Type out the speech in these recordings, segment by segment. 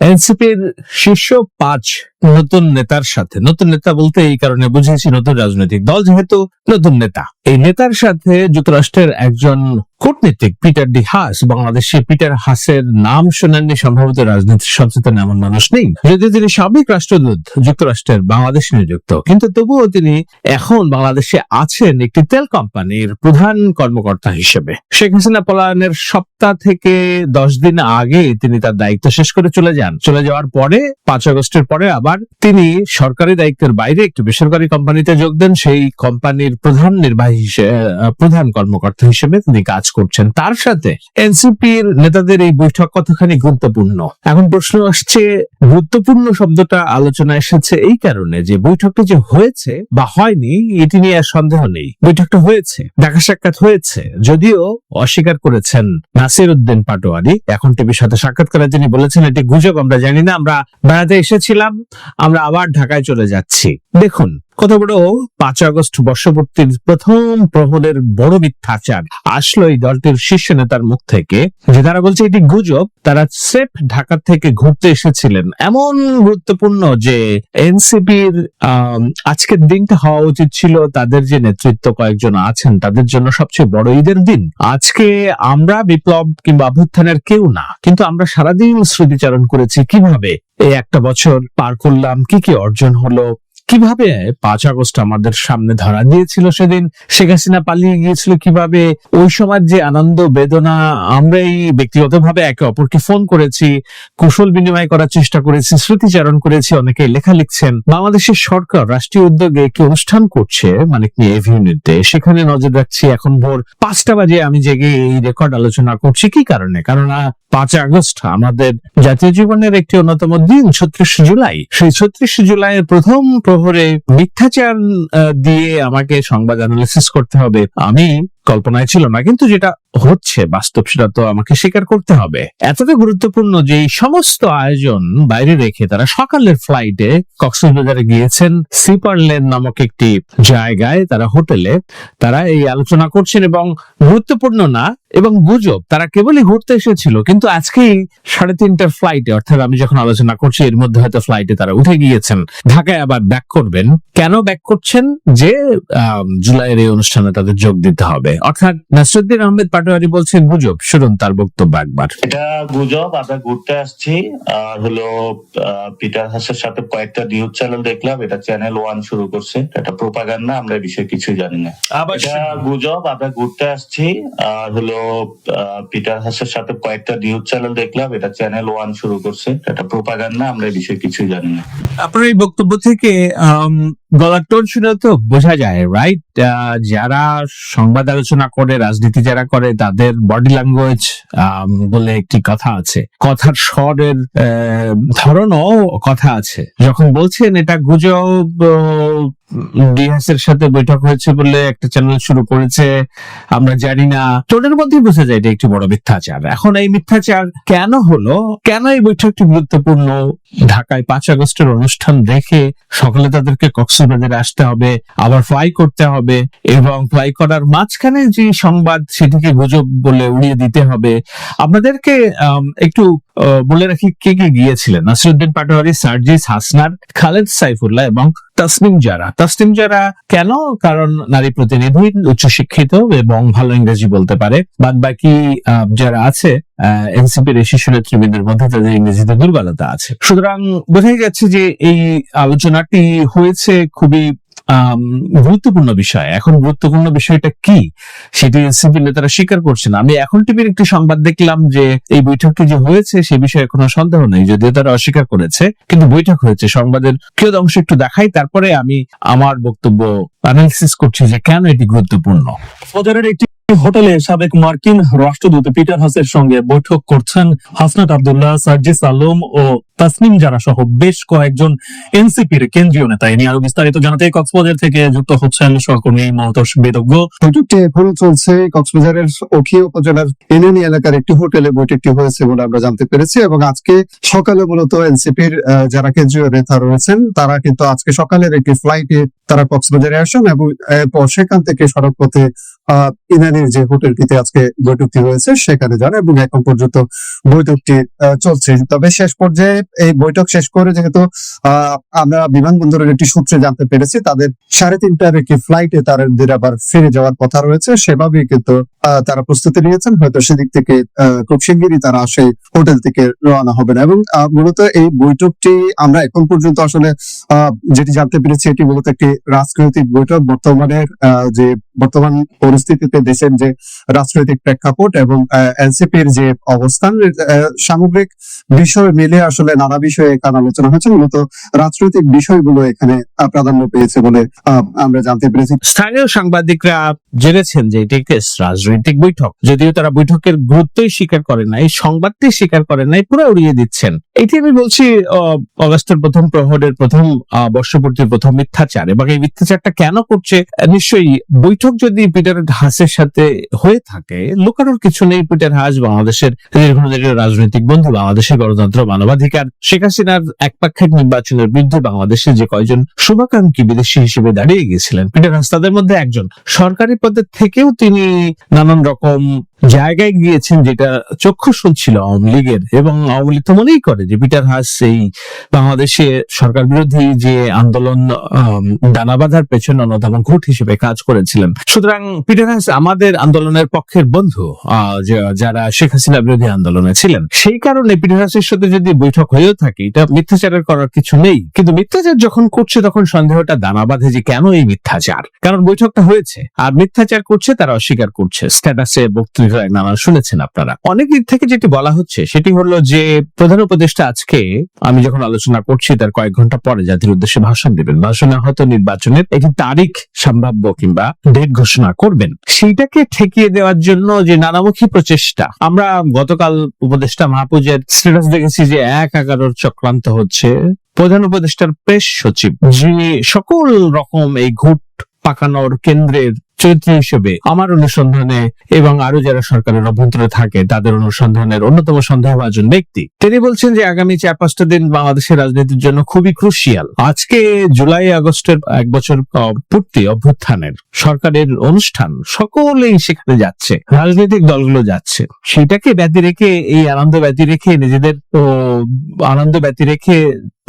এনসিপির শীর্ষ পাঁচ নতুন নেতার সাথে। নতুন নেতা বলতে এই কারণে বুঝেছি নতুন রাজনৈতিক দল যেহেতু নতুন নেতা। এই নেতার সাথে যুক্তরাষ্ট্রের একজন কূটনীতিক পিটার ডি হাস, বাংলাদেশে পিটার হাসের নাম শোনেননি, সম্ভবত রাজনীতি সচেতন এমন মানুষ নেই। যদিও তিনি সাবেক রাষ্ট্রদূত, যুক্তরাষ্ট্রের বাংলাদেশে নিযুক্ত, কিন্তু তবুও তিনি এখন বাংলাদেশে আছেন একটি তেল কোম্পানির প্রধান কর্মকর্তা হিসেবে। শেখ হাসিনা পলায়নের সপ্তাহ থেকে দশ দিন আগে তিনি তার দায়িত্ব শেষ করে চলে যান। চলে যাওয়ার পরে, পাঁচ আগস্টের পরে আবার তিনি সরকারি দায়িত্বের বাইরে একটি বেসরকারি কোম্পানিতে যোগ দেন। সেই কোম্পানির প্রধান নির্বাহী প্রধান কর্মকর্তা হিসেবে তিনি কাজ করছেন। তার সাথে এনসিপির নেতাদের এই বৈঠক কতখানি গুরুত্বপূর্ণ? এখন প্রশ্ন আসছে, গুরুত্বপূর্ণ শব্দটা আলোচনা এসেছে এই কারণে যে বৈঠকটা যে হয়েছে বা হয়নি, এটি নিয়ে আর সন্দেহ নেই। বৈঠকটা হয়েছে, দেখা সাক্ষাৎ হয়েছে, যদিও অস্বীকার করেছেন নাসির উদ্দিন পাটোয়ারি। এখন টিভির সাথে সাক্ষাৎকারে তিনি বলেছেন, এটি গুজব, আমরা জানি না, আমরা বেড়াতে এসেছিলাম, আমরা আবার ঢাকায় চলে যাচ্ছি। দেখুন, কত বড় পাঁচ আগস্ট বর্ষপূর্তির প্রথম প্রহরের বড় মিথ্যাচার আসলো এই দলটির শীর্ষ নেতার মুখ থেকে, যে তারা বলছে এটি গুজব, তারা সেফ ঢাকা থেকে ঘুরতে এসেছিলেন। এমন গুরুত্বপূর্ণ যে এনসিপির আজকের দিনটা হওয়া উচিত ছিল তাদের যে নেতৃত্ব কয়েকজন আছেন, তাদের জন্য সবচেয়ে বড় ঈদের দিন। আজকে আমরা বিপ্লব কিংবা অভ্যুত্থানের কেউ না, কিন্তু আমরা সারাদিন স্মৃতিচারণ করেছি কীভাবে এই একটা বছর পার করলাম, কি কি অর্জন হলো কীভাবে পাঁচ আগস্ট আমাদের সামনে ধরা দিয়েছিল সেদিন? শেখ হাসিনা পালিয়ে গিয়েছিল কীভাবে? ওই সময় যে আনন্দ, বেদনা, আমরাই ব্যক্তিগতভাবে একে অপরকে ফোন করেছি, কুশল বিনিময় করার চেষ্টা করেছি, স্মৃতিচারণ করেছি, অনেকে লেখা লিখছেন। বাংলাদেশের সরকার রাষ্ট্রীয় উদ্যোগে একটি অনুষ্ঠান করছে মানে কি এভিনিউতে সেখানে নজর রাখছি এখন ভোর পাঁচটা বাজে আমি জেগে এই রেকর্ড আলোচনা করছি। কি কারণে? কারণ পাঁচ আগস্ট আমাদের জাতীয় জীবনের একটি অন্যতম দিন, ছত্রিশে জুলাই। সেই ছত্রিশে জুলাইয়ের প্রথম প্রহরে মিথ্যাচার দিয়ে আমাকে সংবাদ অ্যানালিসিস করতে হবে। আমি কল্পনায় ছিল না, কিন্তু যেটা হচ্ছে বাস্তব সেটা তো আমাকে স্বীকার করতে হবে। এতটা গুরুত্বপূর্ণ যে সমস্ত আয়োজন বাইরে রেখে তারা সকালের ফ্লাইটে কক্সবাজারে গিয়েছেন। সিপারলেন নামক একটি জায়গায় তারা হোটেলে তারা এই আলোচনা করছেন এবং গুরুত্বপূর্ণ না, এবং গুজব, তারা কেবলই ঘুরতে এসেছিল, কিন্তু আজকেই সাড়ে তিনটার ফ্লাইটে অর্থাৎ আমি যখন আলোচনা করছি, এর মধ্যে হয়তো ফ্লাইটে তারা উঠে গিয়েছেন। ঢাকায় আবার ব্যাক করবেন। কেন ব্যাক করছেন? যে জুলাইয়ের এই অনুষ্ঠানে তাদের যোগ দিতে হবে। অর্থাৎ নাসরুদ্দিন আহমেদ পাটোয়ারি বলছেন গুজব। শুনুন তার বক্তব্য একবার। এটা গুজব আমরা ঘুরতে আসছি। আর হলো আহ, পিটার হাসের সাথে কয়েকটা নিউজ চ্যানেল দেখলাম। এটা চ্যানেল ওয়ান শুরু করছে। এটা প্রোপাগান্ডা আমরা এই বিষয়ে কিছুই জানি না। এটা গুজব আমরা ঘুরতে আসছি। আর হলো পিটার হাসের সাথে কয়েকটা নিউজ চ্যানেল দেখলাম। এটা চ্যানেল ওয়ান শুরু করছে। এটা প্রোপাগান্ডা আমরা এই বিষয়ে কিছুই জানি না। আপনার এই বক্তব্য থেকে গলার টোন শুনে তো বোঝা যায় রাইট যারা সংবাদ আলোচনা করে, রাজনীতি যারা করে, তাদের বডি ল্যাঙ্গুয়েজ বলে একটি কথা আছে। কথার স্বরের ধরনও কথা আছে। যখন বলছেন, এটা গুজব ডিএসের সাথে বৈঠক হয়েছে বলে একটা চ্যানেল শুরু করেছে, আমরা জানি না। মধ্যেই বোঝা যায় এটা একটি বড় মিথ্যাচার। এখন এই মিথ্যাচার কেন হলো? কেন এই বৈঠকটি গুরুত্বপূর্ণ? ঢাকায় পাঁচ আগস্টের অনুষ্ঠান রেখে সকালে তাদেরকে কক্সবাজারে আসতে হবে, আবার ফ্লাই করতে হবে এবং ফ্লাই করার মাঝখানে যে সংবাদ সেটিকে গুজব বলে উড়িয়ে দিতে হবে। আপনাদেরকে একটু বলে রাখি কে কে গিয়েছিলেন? নাসিরুদ্দিন পাটোয়ারি, সার্জিস হাসনার খালেদ সাইফুল্লাহ এবং তাসনিম যারা তাসনিম যারা কেন? কারণ নারী প্রতিনিধি, উচ্চশিক্ষিত এবং ভালো ইংরেজি বলতে পারে। বাদ বাকি যারা আছে এনসিপির এই শীর্ষ নেতৃবৃন্দের মধ্যে তাদের ইংরেজিতে দুর্বলতা আছে। সুতরাং বোঝাই যাচ্ছে যে এই আলোচনাটি হয়েছে খুবই গুরুত্বপূর্ণ বিষয়। এখন গুরুত্বপূর্ণ বিষয়টা কি? সেটি এনসিপি নেতারা স্বীকার করছে না আমি এখন টিভির একটি সংবাদ দেখলাম যে এই বৈঠকটি যে হয়েছে সে বিষয়ে কোনো সন্দেহ নেই, যদিও তারা অস্বীকার করেছে। কিন্তু বৈঠক হয়েছে, সংবাদের কেউ অংশ একটু দেখাই। তারপরে আমি আমার বক্তব্য অ্যানালিসিস করছি যে কেন এটি গুরুত্বপূর্ণ। একটি হোটেলে সাবেক মার্কিন রাষ্ট্রদূত পিটার হাসের সঙ্গে বৈঠক করছেন হাসনাত আব্দুল্লাহ, সার্জিস আলম ও তাসনিম জারা সহ বেশ কয়েকজন এনসিপির কেন্দ্রীয় নেতা। এ আরও বিস্তারিত জানাতে কক্সবাজার থেকে যুক্ত হচ্ছেন সহকর্মী মহতোষ বেদজ্ঞ। বৈঠকটি এখন চলছে কক্সবাজারের ওখিয়া উপজেলার এনানি এলাকার একটি হোটেলে বৈঠকটি হয়েছে বলে আমরা জানতে পেরেছি এবং আজকে সকালে মূলত এনসিপির যারা কেন্দ্রীয় নেতা রয়েছেন, তারা কিন্তু আজকে সকালের একটি ফ্লাইটে তারা কক্সবাজারে আসেন এবং সেখান থেকে সড়ক পথে আহ, ইনানির যে হোটেলটিতে আজকে বৈঠকটি হয়েছে সেখানে যান এবং এখন পর্যন্ত বৈঠকটি চলছে। তবে শেষ পর্যায়ে এই বৈঠক শেষ করে যেহেতু আমরা বিমানবন্দরের একটি সূত্রে জানতে পেরেছি তাদের সাড়ে তিনটার একটি ফ্লাইটে তাদের আবার ফিরে যাওয়ার কথা রয়েছে। সেভাবেই কিন্তু তারা প্রস্তুতি নিয়েছেন। হয়তো সেদিক থেকে খুব শিগগিরই তারা সেই হোটেল থেকে রওনা হবেন। এবং মূলত এই বৈঠকটি আমরা এখন পর্যন্ত আসলে যেটি জানতে পেরেছি, এটি মূলত একটি রাজনৈতিক বৈঠক। বর্তমানের যে বর্তমান পরিস্থিতিতে দেশের যে রাজনৈতিক প্রেক্ষাপট এবং এনসিপির যে অবস্থান সামগ্রিক বিষয় মিলে আসলে নানা বিষয়ে এখানে আলোচনা হয়েছে। মূলত রাজনৈতিক বিষয়গুলো এখানে প্রাধান্য পেয়েছে বলে আমরা জানতে পেরেছি। স্থানীয় সাংবাদিকরা জেনেছেন যে এটি একটি রাজনৈতিক বৈঠক। যদিও তারা বৈঠকের গুরুত্বই স্বীকার করে নাই, সংবাদটি স্বীকার করে নাই, পুরো উড়িয়ে দিচ্ছেন। এটি আমি বলছি অগস্টের প্রথম প্রহরের প্রথম বর্ষপূর্তির প্রথম মিথ্যাচার। এবং এই মিথ্যাচারটা কেন করছে? নিশ্চয়ই বৈঠক যদি পিটার হাসের সাথে হয়ে থাকে, লুকানোর কিছু নেই পিটার হাস। বাংলাদেশের দীর্ঘদিনের রাজনৈতিক বন্ধু, বাংলাদেশের গণতন্ত্র মানবাধিকার। শেখ হাসিনার একপাক্ষিক নির্বাচনের বিরুদ্ধে বাংলাদেশে যে কয়জন শুভাকাঙ্ক্ষী বিদেশি হিসেবে দাঁড়িয়ে গিয়েছিলেন পিটার হাস, তাদের মধ্যে একজন। সরকারি পদের থেকেও তিনি নানান রকম জায়গায় গিয়েছেন যেটা চক্ষুশূল ছিল আওয়ামী লীগের, এবং আওয়ামী লীগ তো মনেই করে যে পিটার হাস এই বাংলাদেশে সরকার বিরোধী যে আন্দোলন দানা বাঁধার পেছনে অন্যতম ঘুট হিসেবে কাজ করেছিলেন। সুতরাং পিটার হাস আমাদের আন্দোলনের পক্ষের বন্ধু যারা শেখ হাসিনা বিরোধী আন্দোলনে ছিলেন। সেই কারণে পিটার হাসের সাথে যদি বৈঠক হয়েও থাকে, এটা মিথ্যাচারের করার কিছু নেই। কিন্তু মিথ্যাচার যখন করছে, তখন সন্দেহটা দানা বাঁধে যে কেন এই মিথ্যাচার? কারণ বৈঠকটা হয়েছে। আর মিথ্যাচার করছে, তারা অস্বীকার করছে। স্ট্যাটাসে বক্তৃতায় নানা শুনেছেন আপনারা। অনেক দিক থেকে যেটি বলা হচ্ছে, সেটি হলো যে প্রধান উপদেষ্টা আজকে, আমি যখন আলোচনা করছি তার কয়েক ঘণ্টা পরে জাতির উদ্দেশ্যে ভাষণ দেবেন, ভাষণে হয়তো নির্বাচনের একটি তারিখ সম্ভাব্য কিংবা ডেট ঘোষণা করবেন। সেইটাকে ঠেকিয়ে দেওয়ার জন্য যে নানামুখী প্রচেষ্টা, আমরা গতকাল উপদেষ্টা মাহফুজের স্ট্যাটাস দেখেছি যে এক এগারোর চক্রান্ত হচ্ছে। প্রধান উপদেষ্টার প্রেস সচিব যে সকল রকম এই ঘুট পাকানোর কেন্দ্রের চরিত্র হিসেবে আমার অনুসন্ধানে এবং আরও যারা সরকারের অভ্যন্তরে থাকে, তাদের অনুসন্ধানের অন্যতম সন্দেহভাজন ব্যক্তি। তিনি বলছেন যে, আগামী চার, পাঁচটা দিন বাংলাদেশের রাজনীতির জন্য খুবই ক্রুশিয়াল আজকে জুলাই, আগস্টের এক বছর পূর্তি অভ্যুত্থানের সরকারের অনুষ্ঠান, সকলেই সেখানে যাচ্ছে, রাজনৈতিক দলগুলো যাচ্ছে। সেটাকে ব্যতি রেখে, এই আনন্দ ব্যতি রেখে নিজেদের আনন্দ ব্যতি রেখে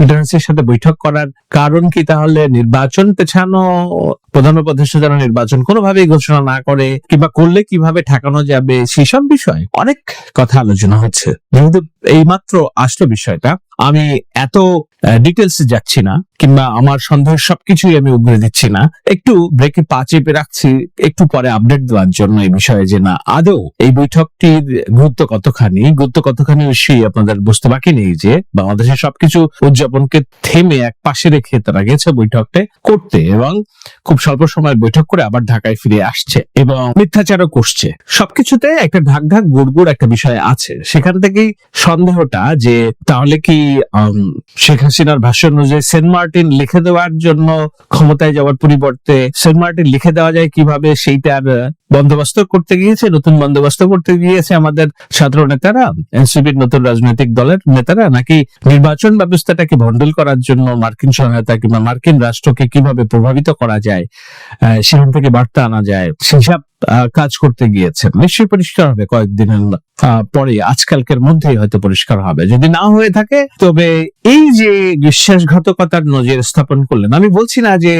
পিটারসের সাথে বৈঠক করার কারণ কি? তাহলে নির্বাচন পেছানো, প্রধান উপদেষ্টা যারা নির্বাচন কোনোভাবেই ঘোষণা না করে কিংবা করলে কীভাবে ঠেকানো যাবে, সেসব বিষয়ে অনেক কথা আলোচনা হচ্ছে। যেহেতু এইমাত্র আসলো বিষয়টা, আমি এত ডিটেলস যাচ্ছি না, কিংবা আমার সন্দেহের সবকিছুই আমি উগড়ে দিচ্ছি না। একটু ব্রেকে পা চেপে রাখছি, একটু পরে আপডেট দেওয়ার জন্য এই বিষয়ে যে না, আদৌ এই বৈঠকটির গুরুত্ব কতখানি? গুরুত্ব কতখানি নিশ্চয়ই আপনাদের বুঝতে বাকি নেই যে বাংলাদেশের সবকিছু উদযাপনকে থেমে এক পাশে রেখে তারা গেছে বৈঠকটা করতে এবং খুব স্বল্প সময় বৈঠক করে আবার ঢাকায় ফিরে আসছে এবং মিথ্যাচারও করছে। সবকিছুতে একটা ঢাক ঢাক গুড়গুড় একটা বিষয় আছে। সেখান থেকেই সন্দেহটা যে তাহলে কি শেখ হাসিনার ভাষ্য অনুযায়ী সেন্ট মার্টিন লিখে দেওয়ার জন্য ক্ষমতায় যাওয়ার পরিবর্তে সেন্ট মার্টিন লিখে দেওয়া যায় কীভাবে সেইটার বন্দোবস্ত করতে গিয়েছে, নতুন বন্দোবস্ত করতে গিয়েছে আমাদের ছাত্র নেতারা, এনসিপির নতুন রাজনৈতিক দলের নেতারা, নাকি নির্বাচন ব্যবস্থাটাকে ভণ্ডুল করার জন্য মার্কিন সহায়তা কিংবা মার্কিন রাষ্ট্রকে কীভাবে প্রভাবিত করা যায় সেখান থেকে বার্তা আনা যায়। সেসব কাজ করতে গিয়েছেন। নিশ্চয়ই পরিষ্কার হবে কয়েকদিনের পরে। আজকালকের মধ্যেই হয়তো পরিষ্কার হবে। যদি না হয়ে থাকে, তবে এই যে বিশ্বাসঘাতকতার নজির স্থাপন করলেন, আমি বলছি না যে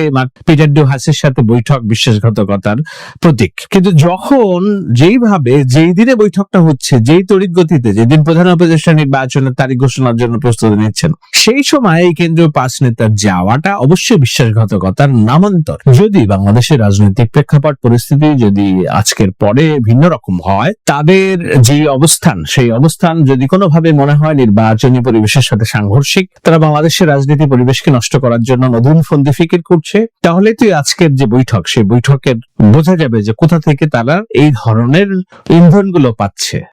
পিটার ডু হাসের সাথে বৈঠক বিশ্বাসঘাতকতার প্রতীক। কিন্তু যখন যেইভাবে, যেই দিনে বৈঠকটা হচ্ছে, যেই তড়িৎ গতিতে, যেদিন প্রধান উপদেষ্টা নির্বাচনের তারিখ ঘোষণার জন্য প্রস্তুতি নিচ্ছেন, সেই সময় এই কেন্দ্রীয় পাঁচ নেতার যাওয়াটা অবশ্যই বিশ্বাসঘাতকতার নামান্তর। যদি বাংলাদেশের রাজনৈতিক প্রেক্ষাপট, পরিস্থিতি যদি আজকের পরে ভিন্ন রকম হয়। তাদের যে অবস্থান, সেই অবস্থান যদি কোনোভাবে মনে হয় নির্বাচনী পরিবেশের সাথে সাংঘর্ষিক, তারা বাংলাদেশের রাজনীতি পরিবেশকে নষ্ট করার জন্য নতুন ফন্দি ফিকির করছে। তাহলে তুই আজকের যে বৈঠক, সেই বৈঠকের বোঝা যাবে যে কোথা থেকে তারা এই ধরনের ইন্ধনগুলো পাচ্ছে।